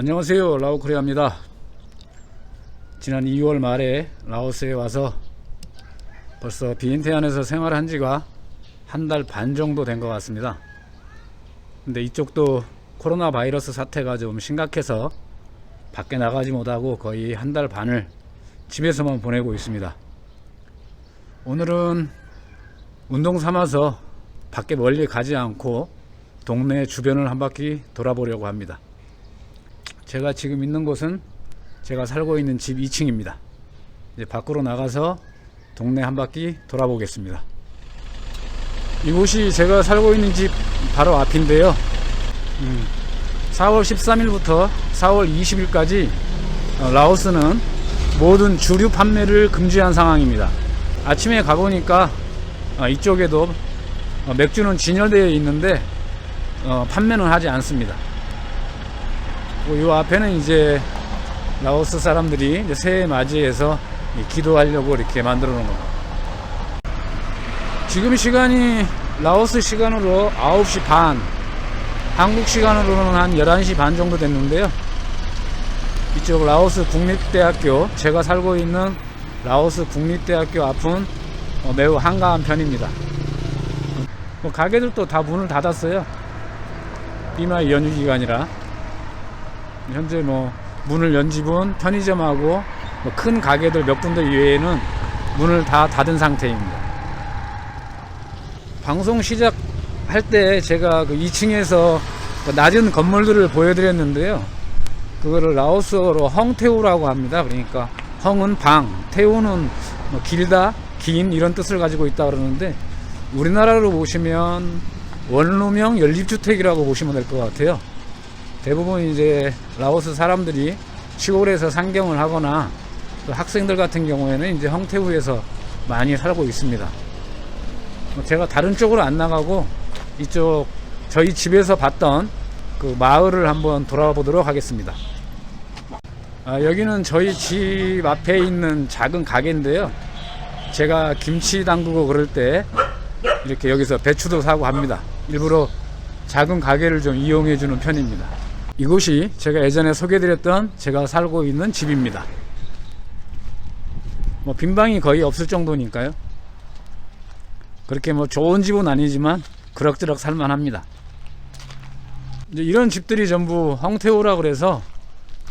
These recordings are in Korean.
안녕하세요. 라오코리아입니다. 지난 2월 말에 라오스에 와서 벌써 비엔티안에서 생활한 지가 한 달 반 정도 된 것 같습니다. 근데 이쪽도 코로나 바이러스 사태가 좀 심각해서 밖에 나가지 못하고 거의 한 달 반을 집에서만 보내고 있습니다. 오늘은 운동 삼아서 밖에 멀리 가지 않고 동네 주변을 한 바퀴 돌아보려고 합니다 제가 지금 있는 곳은 제가 살고 있는 집 2층입니다. 이제 밖으로 나가서 동네 한 바퀴 돌아보겠습니다. 이곳이 제가 살고 있는 집 바로 앞인데요. 음, 4월 13일부터 4월 20일까지 어, 라오스는 모든 주류 판매를 금지한 상황입니다. 아침에 가보니까 어, 이쪽에도 어, 맥주는 진열되어 있는데 어, 판매는 하지 않습니다. 이 앞에는 이제 라오스 사람들이 이제 새해 맞이해서 이 기도하려고 이렇게 만들어 놓은 겁니다. 지금 시간이 라오스 시간으로 9시 반, 한국 시간으로는 한 11시 반 정도 됐는데요. 이쪽 라오스 국립대학교, 제가 살고 있는 라오스 국립대학교 앞은 어, 매우 한가한 편입니다. 뭐 가게들도 다 문을 닫았어요. 비마의 연휴 기간이라. 현재 뭐 문을 연 집은 편의점하고 뭐 큰 가게들 몇 군데 이외에는 문을 다 닫은 상태입니다. 방송 시작할 때 제가 그 2층에서 그 낮은 건물들을 보여드렸는데요. 그거를 라오스어로 헝테우라고 합니다. 그러니까 헝은 방, 태우는 뭐 길다, 긴 이런 뜻을 가지고 있다 그러는데 우리나라로 보시면 원룸형 연립주택이라고 보시면 될 것 같아요. 대부분 이제 라오스 사람들이 시골에서 상경을 하거나 또 학생들 같은 경우에는 이제 형태우에서 많이 살고 있습니다. 뭐 제가 다른 쪽으로 안 나가고 이쪽 저희 집에서 봤던 그 마을을 한번 돌아보도록 하겠습니다. 아, 여기는 저희 집 앞에 있는 작은 가게인데요. 제가 김치 담그고 그럴 때 이렇게 여기서 배추도 사고 합니다. 일부러 작은 가게를 좀 이용해 주는 편입니다. 이곳이 제가 예전에 소개드렸던 제가 살고 있는 집입니다. 뭐 빈방이 거의 없을 정도니까요. 그렇게 뭐 좋은 집은 아니지만 그럭저럭 살만합니다. 이제 이런 집들이 전부 헝테오라 그래서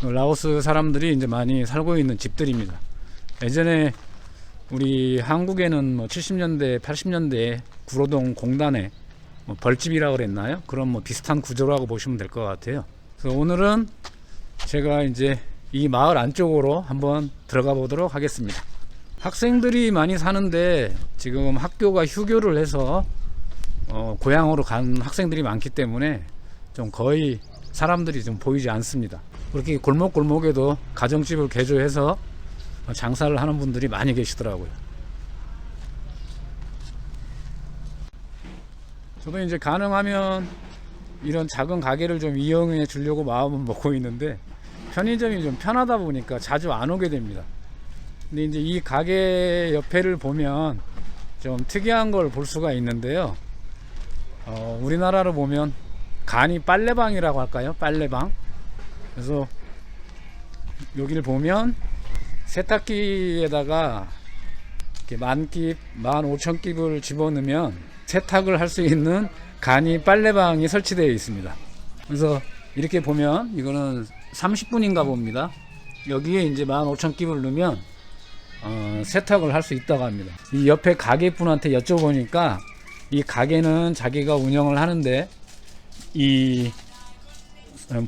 그 라오스 사람들이 이제 많이 살고 있는 집들입니다. 예전에 우리 한국에는 뭐 70년대, 80년대 구로동 공단에 뭐 벌집이라고 그랬나요? 그런 뭐 비슷한 구조라고 보시면 될 것 같아요. 그래서 오늘은 제가 이제 이 마을 안쪽으로 한번 들어가 보도록 하겠습니다. 학생들이 많이 사는데 지금 학교가 휴교를 해서 어, 고향으로 간 학생들이 많기 때문에 좀 거의 사람들이 좀 보이지 않습니다. 그렇게 골목골목에도 가정집을 개조해서 장사를 하는 분들이 많이 계시더라고요. 저도 이제 가능하면 이런 작은 가게를 좀 이용해 주려고 마음은 먹고 있는데 편의점이 좀 편하다 보니까 자주 안 오게 됩니다. 근데 이제 이 가게 옆에를 보면 좀 특이한 걸 볼 수가 있는데요. 어, 우리나라로 보면 간이 빨래방이라고 할까요? 빨래방. 그래서 여기를 보면 세탁기에다가 이렇게 만 깁, 만 오천 깁을 집어넣으면 세탁을 할 수 있는 간이 빨래방이 설치되어 있습니다. 그래서 이렇게 보면 이거는 30분인가 봅니다. 여기에 이제 15,000깁을 넣으면 어, 세탁을 할 수 있다고 합니다. 이 옆에 가게 분한테 여쭤보니까 이 가게는 자기가 운영을 하는데 이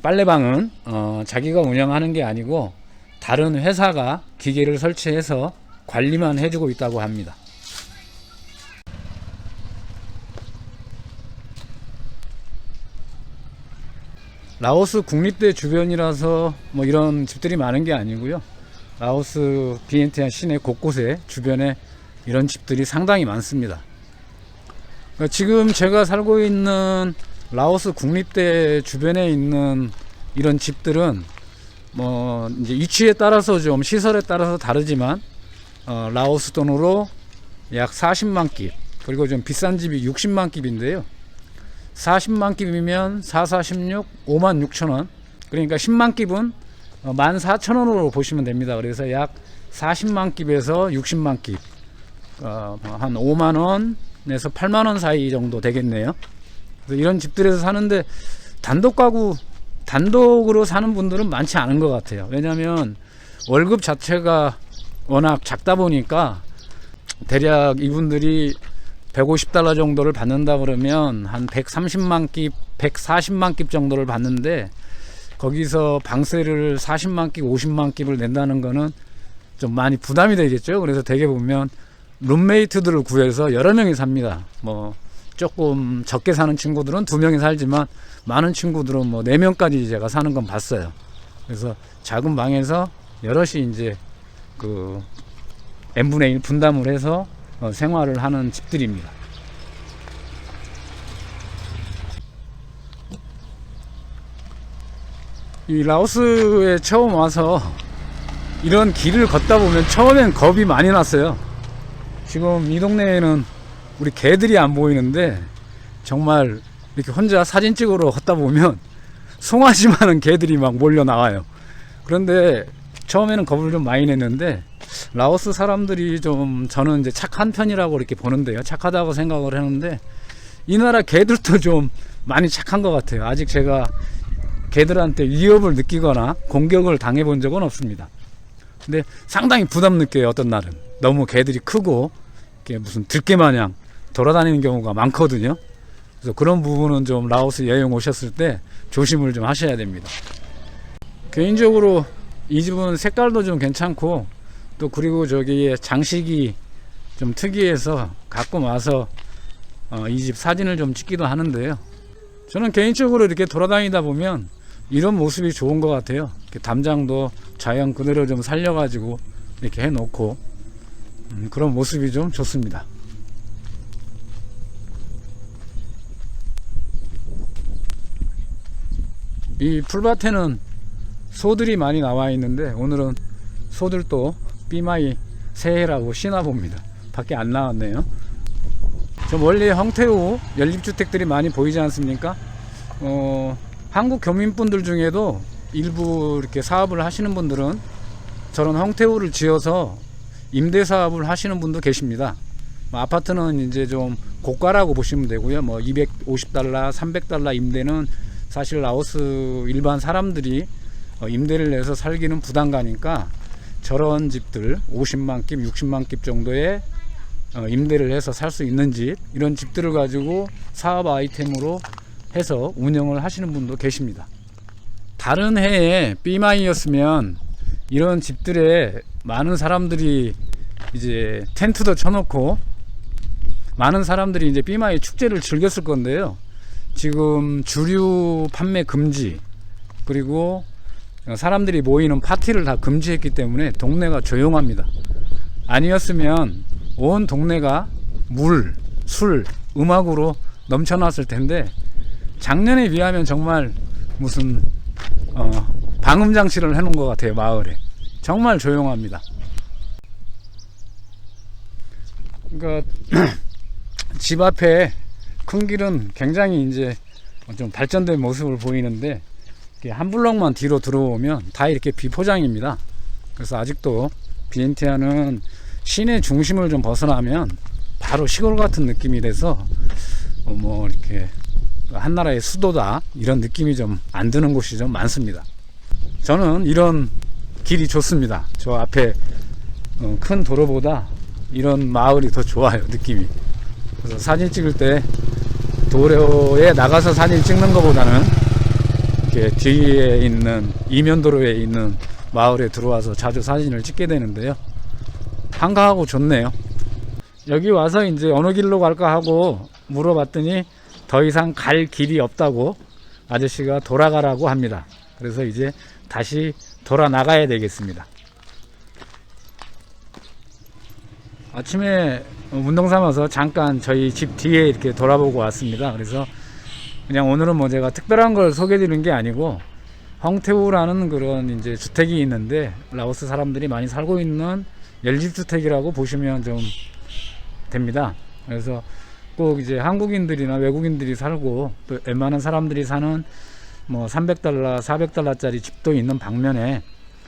빨래방은 어, 자기가 운영하는 게 아니고 다른 회사가 기계를 설치해서 관리만 해주고 있다고 합니다. 라오스 국립대 주변이라서 뭐 이런 집들이 많은 게 아니고요. 라오스 비엔티안 시내 곳곳에 주변에 이런 집들이 상당히 많습니다. 그러니까 지금 제가 살고 있는 라오스 국립대 주변에 있는 이런 집들은 뭐 이제 위치에 따라서 좀 시설에 따라서 다르지만 어, 라오스 돈으로 약 40만 깁 그리고 좀 비싼 집이 60만 깁인데요. 40만 깁이면 4, 4, 16, 5만 6천 원 그러니까 10만 깁은 14,000원으로 보시면 됩니다. 그래서 약 40만 깁에서 60만 깁, 어, 한 5만 원에서 8만 원 사이 정도 되겠네요. 그래서 이런 집들에서 사는데 단독 가구 단독으로 사는 분들은 많지 않은 것 같아요. 왜냐하면 월급 자체가 워낙 작다 보니까 대략 이분들이 150달러 정도를 받는다 그러면 한 130만 깁, 140만 깁 정도를 받는데 거기서 방세를 40만 깁, 50만 깁을 낸다는 거는 좀 많이 부담이 되겠죠. 그래서 대개 보면 룸메이트들을 구해서 여러 명이 삽니다. 뭐 조금 적게 사는 친구들은 두 명이 살지만 많은 친구들은 뭐 네 명까지 제가 사는 건 봤어요. 그래서 작은 방에서 여럿이 이제 그 n분의 1 분담을 해서 어, 생활을 하는 집들입니다. 이 라오스에 처음 와서 이런 길을 걷다 보면 처음엔 겁이 많이 났어요. 지금 이 동네에는 우리 개들이 안 보이는데 정말 이렇게 혼자 사진 찍으러 걷다 보면 송아지 많은 개들이 막 몰려 나와요. 그런데 처음에는 겁을 좀 많이 냈는데 라오스 사람들이 좀 저는 이제 착한 편이라고 이렇게 보는데요. 착하다고 생각을 했는데 이 나라 개들도 좀 많이 착한 것 같아요. 아직 제가 개들한테 위협을 느끼거나 공격을 당해 본 적은 없습니다. 근데 상당히 부담 느껴요. 어떤 날은 너무 개들이 크고 이렇게 무슨 들개 마냥 돌아다니는 경우가 많거든요. 그래서 그런 부분은 좀 라오스 여행 오셨을 때 조심을 좀 하셔야 됩니다. 개인적으로 이 집은 색깔도 좀 괜찮고 또 그리고 저기에 장식이 좀 특이해서 가끔 와서 어, 이 집 사진을 좀 찍기도 하는데요. 저는 개인적으로 이렇게 돌아다니다 보면 이런 모습이 좋은 것 같아요. 담장도 자연 그대로 좀 살려가지고 이렇게 해놓고 음, 그런 모습이 좀 좋습니다. 이 풀밭에는 소들이 많이 나와 있는데 오늘은 소들도 삐마이 새해라고 쉬나 봅니다. 밖에 안 나왔네요. 저 멀리 황태우 연립주택들이 많이 보이지 않습니까? 어, 한국 교민분들 중에도 일부 이렇게 사업을 하시는 분들은 저런 황태우를 지어서 임대 사업을 하시는 분도 계십니다. 뭐 아파트는 이제 좀 고가라고 보시면 되고요. 뭐 250달러, 300달러 임대는 사실 라오스 일반 사람들이 어, 임대를 내서 살기는 부담가니까 저런 집들 50만 깁, 60만 깁 정도의 어, 임대를 해서 살 수 있는 집 이런 집들을 가지고 사업 아이템으로 해서 운영을 하시는 분도 계십니다. 다른 해에 삐마이였으면 이런 집들에 많은 사람들이 이제 텐트도 쳐놓고 많은 사람들이 이제 삐마이 축제를 즐겼을 건데요. 지금 주류 판매 금지 그리고 사람들이 모이는 파티를 다 금지했기 때문에 동네가 조용합니다. 아니었으면 온 동네가 물, 술, 음악으로 넘쳐났을 텐데 작년에 비하면 정말 무슨 어, 방음 장치를 해놓은 것 같아요 마을에 정말 조용합니다. 그러니까 집 앞에 큰 길은 굉장히 이제 좀 발전된 모습을 보이는데 한 블럭만 뒤로 들어오면 다 이렇게 비포장입니다. 그래서 아직도 비엔티아는 시내 중심을 좀 벗어나면 바로 시골 같은 느낌이 돼서 어, 뭐 이렇게 한 나라의 수도다 이런 느낌이 좀 안 드는 곳이 좀 많습니다. 저는 이런 길이 좋습니다. 저 앞에 어, 큰 도로보다 이런 마을이 더 좋아요 느낌이. 그래서 사진 찍을 때 도로에 나가서 사진 찍는 것보다는 이렇게 뒤에 있는 이면도로에 있는 마을에 들어와서 자주 사진을 찍게 되는데요. 한가하고 좋네요. 여기 와서 이제 어느 길로 갈까 하고 물어봤더니 더 이상 갈 길이 없다고 아저씨가 돌아가라고 합니다. 그래서 이제 다시 돌아 나가야 되겠습니다. 아침에 운동 삼아서 잠깐 저희 집 뒤에 이렇게 돌아보고 왔습니다. 그래서 그냥 오늘은 뭐 제가 특별한 걸 소개해 드리는 게 아니고 황태우라는 그런 이제 주택이 있는데 라오스 사람들이 많이 살고 있는 연립주택이라고 보시면 좀 됩니다. 그래서 꼭 이제 한국인들이나 외국인들이 살고 또 웬만한 사람들이 사는 뭐 300달러, 400달러짜리 집도 있는 방면에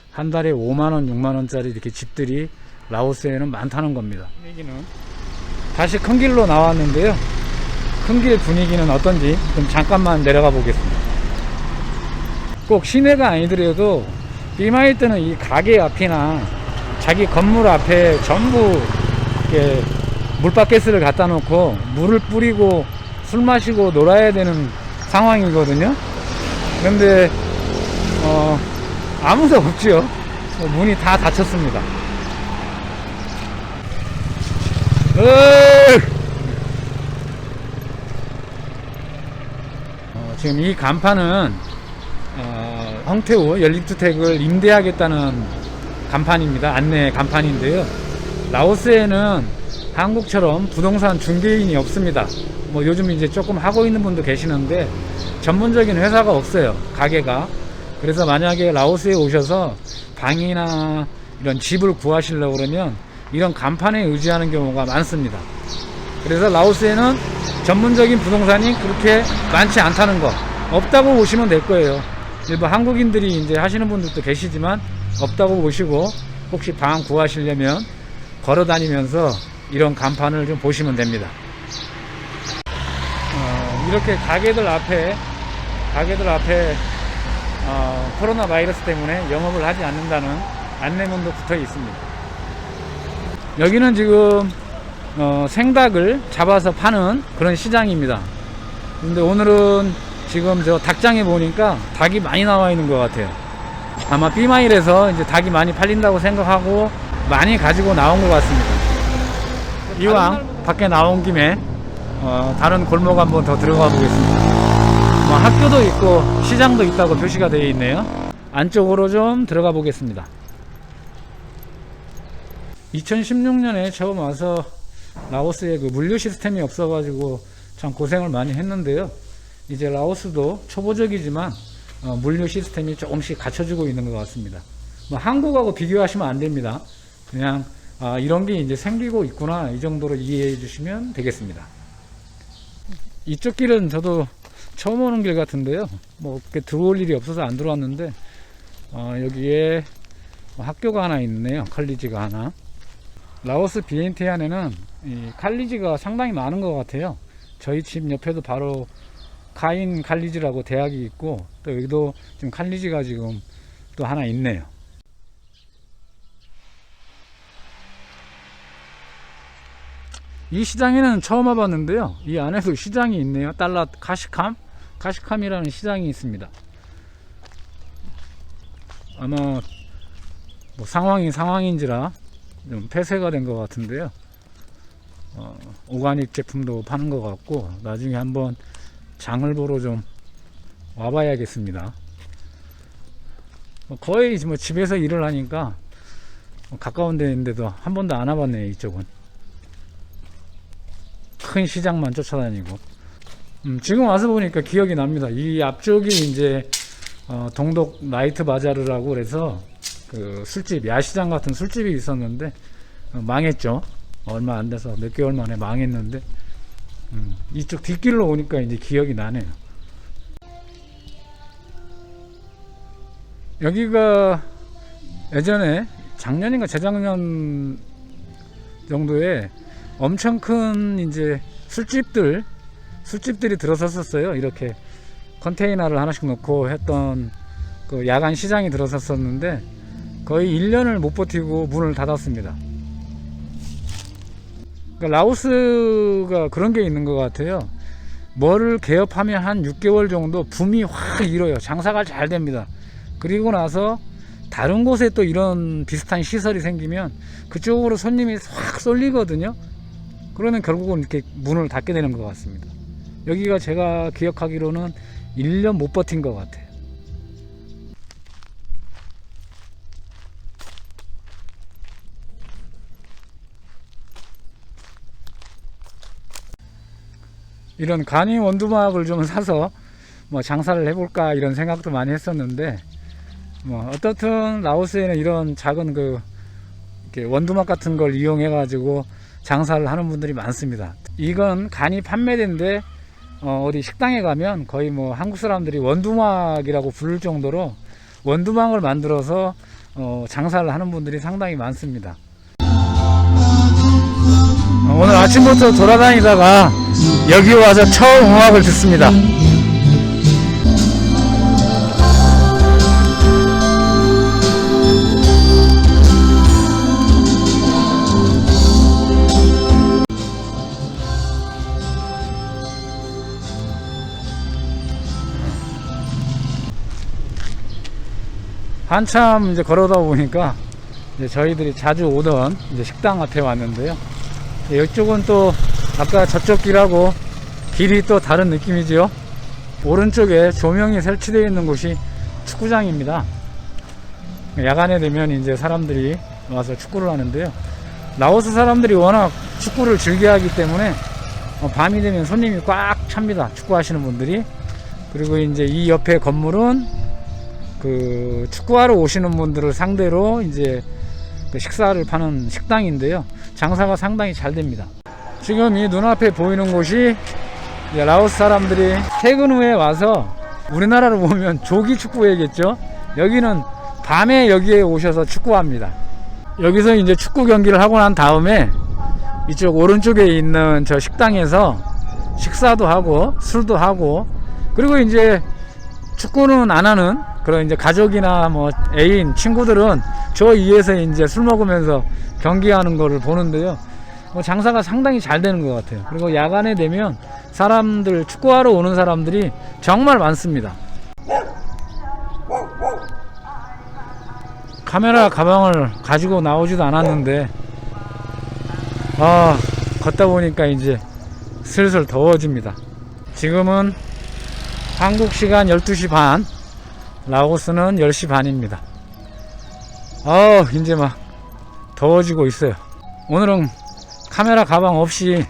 한 달에 5만 원, 6만 원짜리 이렇게 집들이 라오스에는 많다는 겁니다. 분위기는 다시 큰 길로 나왔는데요. 큰 길 분위기는 어떤지 좀 잠깐만 내려가 보겠습니다. 꼭 시내가 아니더라도 비마일 때는 이 가게 앞이나 자기 건물 앞에 전부 이렇게 물바켓을 갖다 놓고 물을 뿌리고 술 마시고 놀아야 되는 상황이거든요. 그런데 어, 아무도 없지요. 뭐 문이 다 닫혔습니다. 으이! 어, 지금 이 간판은 어, 황태우 연립주택을 임대하겠다는 간판입니다. 안내 간판인데요. 라오스에는 한국처럼 부동산 중개인이 없습니다. 뭐 요즘 이제 조금 하고 있는 분도 계시는데 전문적인 회사가 없어요. 가게가. 그래서 만약에 라오스에 오셔서 방이나 이런 집을 구하시려고 그러면 이런 간판에 의지하는 경우가 많습니다. 그래서 라오스에는 전문적인 부동산이 그렇게 많지 않다는 거 없다고 보시면 될 거예요. 일부 한국인들이 이제 하시는 분들도 계시지만 없다고 보시고 혹시 방 구하시려면 걸어 다니면서 이런 간판을 좀 보시면 됩니다. 어, 이렇게 가게들 앞에 가게들 앞에 어, 코로나 바이러스 때문에 영업을 하지 않는다는 안내문도 붙어 있습니다. 여기는 지금 어, 생닭을 잡아서 파는 그런 시장입니다. 근데 오늘은 지금 저 닭장에 보니까 닭이 많이 나와 있는 것 같아요. 아마 B마일에서 이제 닭이 많이 팔린다고 생각하고 많이 가지고 나온 것 같습니다. 이왕 밖에 나온 김에 어, 다른 골목 한번 더 들어가 보겠습니다. 뭐 학교도 있고 시장도 있다고 표시가 되어 있네요. 안쪽으로 좀 들어가 보겠습니다. 2016년에 처음 와서 라오스에 그 물류 시스템이 없어가지고 참 고생을 많이 했는데요. 이제 라오스도 초보적이지만 어, 물류 시스템이 조금씩 갖춰지고 있는 것 같습니다. 뭐 한국하고 비교하시면 안 됩니다. 그냥 아, 이런 게 이제 생기고 있구나 이 정도로 이해해 주시면 되겠습니다. 이쪽 길은 저도 처음 오는 길 같은데요. 뭐 들어올 일이 없어서 안 들어왔는데 어, 여기에 뭐 학교가 하나 있네요. 컬리지가 하나. 라오스 비엔티안에는 이 칼리지가 상당히 많은 것 같아요. 저희 집 옆에도 바로 카인 칼리지라고 대학이 있고 또 여기도 지금 칼리지가 지금 또 하나 있네요. 이 시장에는 처음 와봤는데요. 이 안에도 시장이 있네요. 달라 카시캄? 카시캄이라는 시장이 있습니다. 아마 뭐 상황이 상황인지라 좀 폐쇄가 된 것 같은데요. 어, 오가닉 제품도 파는 것 같고 나중에 한번 장을 보러 좀 와봐야겠습니다. 뭐 거의 뭐 집에서 일을 하니까 뭐 가까운 데인데도 한 번도 안 와봤네요 이쪽은 큰 시장만 쫓아다니고 음, 지금 와서 보니까 기억이 납니다 이 앞쪽이 이제 어, 동독 나이트 바자르라고 그래서 그 술집 야시장 같은 술집이 있었는데 어, 망했죠 얼마 안 돼서 몇 개월 만에 망했는데 음, 이쪽 뒷길로 오니까 이제 기억이 나네요. 여기가 예전에 작년인가 재작년 정도에 엄청 큰 이제 술집들 술집들이 들어섰었어요. 이렇게 컨테이너를 하나씩 놓고 했던 그 야간 시장이 들어섰었는데 거의 1년을 못 버티고 문을 닫았습니다. 그러니까 라오스가 그런 게 있는 것 같아요. 뭐를 개업하면 한 6개월 정도 붐이 확 일어요. 장사가 잘 됩니다. 그리고 나서 다른 곳에 또 이런 비슷한 시설이 생기면 그쪽으로 손님이 확 쏠리거든요. 그러면 결국은 이렇게 문을 닫게 되는 것 같습니다. 여기가 제가 기억하기로는 1년 못 버틴 것 같아요. 이런 간이 원두막을 좀 사서 뭐 장사를 해볼까 이런 생각도 많이 했었는데 뭐 어떻든 라오스에는 이런 작은 그 원두막 같은 걸 이용해 가지고 장사를 하는 분들이 많습니다. 이건 간이 판매된데 어, 디 식당에 가면 거의 뭐 한국 사람들이 원두막이라고 부를 정도로 원두막을 만들어서 어, 장사를 하는 분들이 상당히 많습니다. 어, 오늘 아침부터 돌아다니다가 여기 와서 처음 음악을 듣습니다. 한참 이제 걸어다 보니까 이제 저희들이 자주 오던 이제 식당 앞에 왔는데요. 예, 이쪽은 또 아까 저쪽 길하고 길이 또 다른 느낌이죠. 오른쪽에 조명이 설치되어 있는 곳이 축구장입니다. 야간에 되면 이제 사람들이 와서 축구를 하는데요. 라오스 사람들이 워낙 축구를 즐겨 하기 때문에 어, 밤이 되면 손님이 꽉 찹니다. 축구하시는 분들이. 그리고 이제 이 옆에 건물은 그 축구하러 오시는 분들을 상대로 이제 그 식사를 파는 식당인데요. 장사가 상당히 잘 됩니다. 지금 이 눈앞에 보이는 곳이 라오스 사람들이 퇴근 후에 와서 우리나라로 보면 조기 축구회겠죠. 여기는 밤에 여기에 오셔서 축구합니다. 여기서 이제 축구 경기를 하고 난 다음에 이쪽 오른쪽에 있는 저 식당에서 식사도 하고 술도 하고 그리고 이제 축구는 안 하는 그런 이제 가족이나 뭐 애인 친구들은 저 위에서 이제 술 먹으면서 경기하는 거를 보는데요. 뭐 장사가 상당히 잘 되는 것 같아요. 그리고 야간에 되면 사람들 축구하러 오는 사람들이 정말 많습니다. 카메라 가방을 가지고 나오지도 않았는데 아 걷다 보니까 이제 슬슬 더워집니다. 지금은 한국 시간 12시 반, 라오스는 10시 반입니다. 아, 이제 막 더워지고 있어요. 오늘은 카메라 가방 없이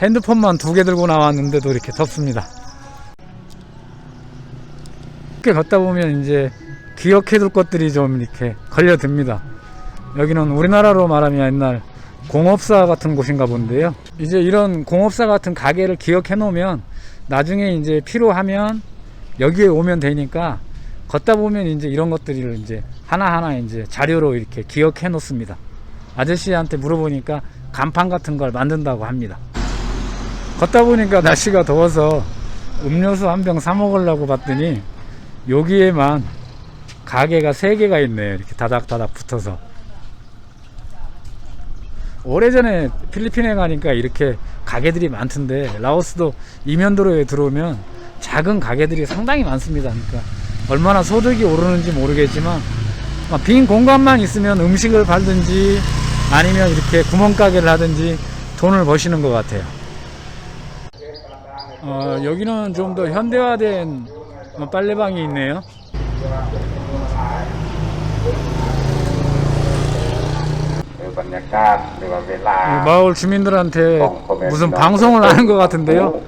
핸드폰만 두 개 들고 나왔는데도 이렇게 덥습니다. 이렇게 걷다 보면 이제 기억해둘 것들이 좀 이렇게 걸려듭니다. 여기는 우리나라로 말하면 옛날 공업사 같은 곳인가 본데요. 이제 이런 공업사 같은 가게를 기억해 놓으면 나중에 이제 필요하면 여기에 오면 되니까 걷다 보면 이제 이런 것들을 이제 하나하나 이제 자료로 이렇게 기억해 놓습니다. 아저씨한테 물어보니까 간판 같은 걸 만든다고 합니다. 걷다 보니까 날씨가 더워서 음료수 한 병 사 먹으려고 봤더니 여기에만 가게가 세 개가 있네요. 이렇게 다닥다닥 붙어서. 오래전에 필리핀에 가니까 이렇게 가게들이 많던데 라오스도 이면도로에 들어오면 작은 가게들이 상당히 많습니다. 그러니까 얼마나 소득이 오르는지 모르겠지만 빈 공간만 있으면 음식을 팔든지 아니면 이렇게 구멍가게를 하든지 돈을 버시는 것 같아요. 어, 여기는 좀 더 현대화된 뭐 빨래방이 있네요. 마을 주민들한테 무슨 방송을 하는 것 같은데요.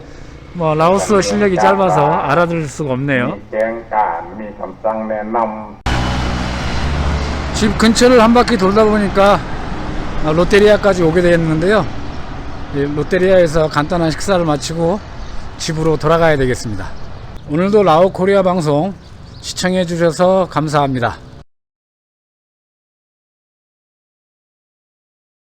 뭐 라오스 실력이 짧아서 알아들을 수가 없네요. 집 근처를 한 바퀴 돌다 보니까 롯데리아까지 오게 되었는데요. 롯데리아에서 간단한 식사를 마치고 집으로 돌아가야 되겠습니다. 오늘도 라오코리아 방송 시청해 주셔서 감사합니다.